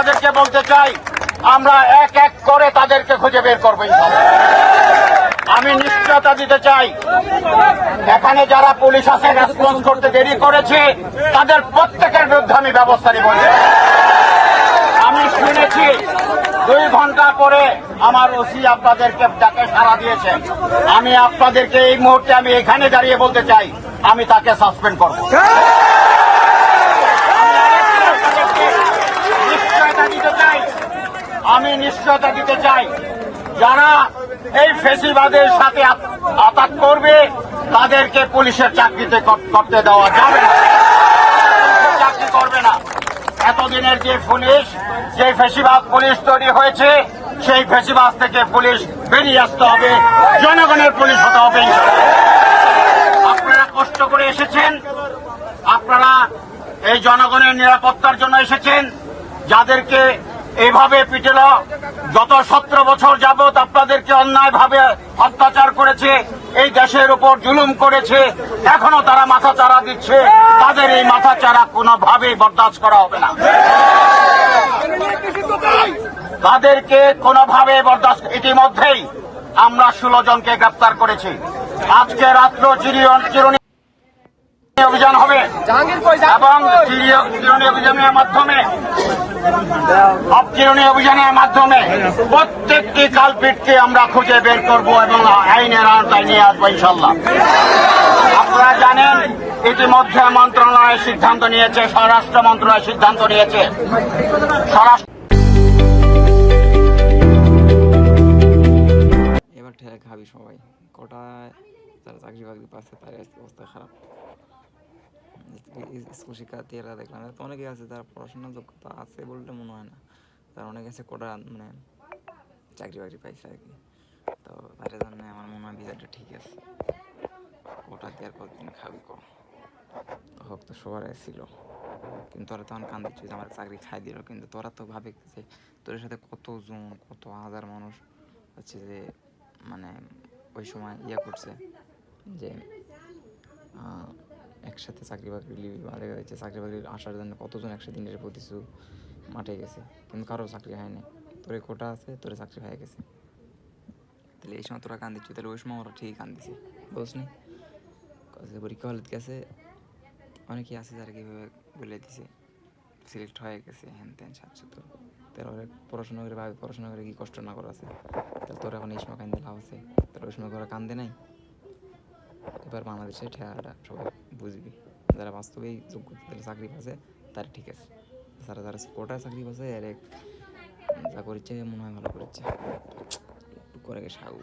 আপনাদেরকে বলতে চাই, আমরা এক এক করে তাদেরকে খুঁজে বের করব আমি নিশ্চয়তা দিতে চাই, এখানে যারা পুলিশ আছে রেসপন্স করতে দেরি করেছে, তাদের প্রত্যেকের বিরুদ্ধে আমি ব্যবস্থা নিব। আমি শুনেছি, দুই ঘণ্টা পরে আমার ওসি আপনাদেরকে ডাকে সাড়া দিয়েছে। আমি আপনাদেরকে এই মুহূর্তে আমি এখানে দাঁড়িয়ে বলতে চাই, আমি তাকে সাসপেন্ড করব নিশ্চয়তা দিতে চাই আমি নিশ্চয়তা দিতে চাই। যারা এই ফেসিবাদের সাথে আত- আতাক করবে, তাদেরকে পুলিশের চাকরিতে কর- করতে দেওয়া যাবে চাকরি করবে না। এতদিনের যে পুলিশ, যে ফেসিবাদ পুলিশ তৈরি হয়েছে, সেই ফেসিবাদ থেকে পুলিশ বেরিয়ে আসতে হবে। জনগণের পুলিশ হতে হবে। আপনারা কষ্ট করে এসেছেন। আপনারা এই জনগণের নিরাপত্তার জন্য এসেছেন। যাদেরকে এইভাবে পিটেল। গত সতেরো বছর যাবৎ আপনাদেরকে অন্যায়ভাবে অত্যাচার করেছে, এই দেশের উপর জুলুম করেছে, এখনও তারা মাথা চারা দিচ্ছে। তাদের এই মাথা চারা কোনোভাবেই বরদাস্ত করা হবে না। তাদেরকে কোনোভাবে বরদাস্ত ইতিমধ্যেই আমরা ষোলো জনকে গ্রেপ্তার করেছি। আজকে রাত্র চিরুনি অভিযান হবে। এবং চিরুনি অভিযানের মাধ্যমে অপচিরণী অভিযানের মাধ্যমে প্রত্যেকটি কালপিটকে আমরা খুঁজে বের করব এবং আইনের আওতায় নিয়ে আসব ইনশাল্লাহ আপনারা জানেন ইতিমধ্যে মন্ত্রণালয় সিদ্ধান্ত নিয়েছে স্বরাষ্ট্র মন্ত্রণালয় সিদ্ধান্ত নিয়েছে। স্বরাষ্ট্র এবার ঠেলে খাবি সবাই। কটায় যারা চাকরি বাকরি পাচ্ছে তার অবস্থা খারাপ। স্কুল শিক্ষার্থীরা দেখলাম। তো অনেকে আছে তার পড়াশোনার যোগ্যতা আছে বলতে মনে হয় না। তার অনেকে আছে কোটা মানে চাকরি বাকরি পাইছে আর কি। তো তার জন্য আমার মনে হয় বিচারটা ঠিক আছে। ওটা দিয়ে আর কতদিন খাবি কম হোক তো সবার ছিল। কিন্তু তোরা তখন কান্দিচ্ছিস যে আমার চাকরি খাই দিল। কিন্তু তোরা তো ভাবে যে তোর সাথে কত কতজন, কত হাজার মানুষ হচ্ছে যে মানে ওই সময় ইয়ে করছে যে একসাথে চাকরি বাকরি বা দেখা চাকরি বাকরি আসার জন্য কতজন একসাথে দিনের প্রতিশু মাঠে গেছে? কিন্তু কারও চাকরি হয়নি তোর কোটা আছে, তোর চাকরি হয়ে গেছে। তাহলে এই সময় তোরা কান্দিচ্ছি, তাহলে ওই সময় ওরা ঠিকই কান্দিছে। বুঝনি কলেজে পরীক্ষা হলে গেছে। অনেকেই আছে যারা কীভাবে বলে দিছে, সিলেক্ট হয়ে গেছে হ্যান ত্যান সাতশো তার। ওরা পড়াশোনা করে ভাবে, পড়াশোনা করে কি কষ্ট না করা আছে তাহলে তোর এখন এই সময় কান্দে লাভ আছে? তোর ওই সময় করে কান্দে নাই? এবার বাংলাদেশে ঠেলাটা সবাই বুঝবি। যারা বাস্তবেই যোগ্যতা চাকরি পাচ্ছে, তারা ঠিক আছে। তারা যারা কোটায় চাকরি পাচ্ছে এর যা করেছে, মনে হয় ভালো করেছে। একটু করে সাগু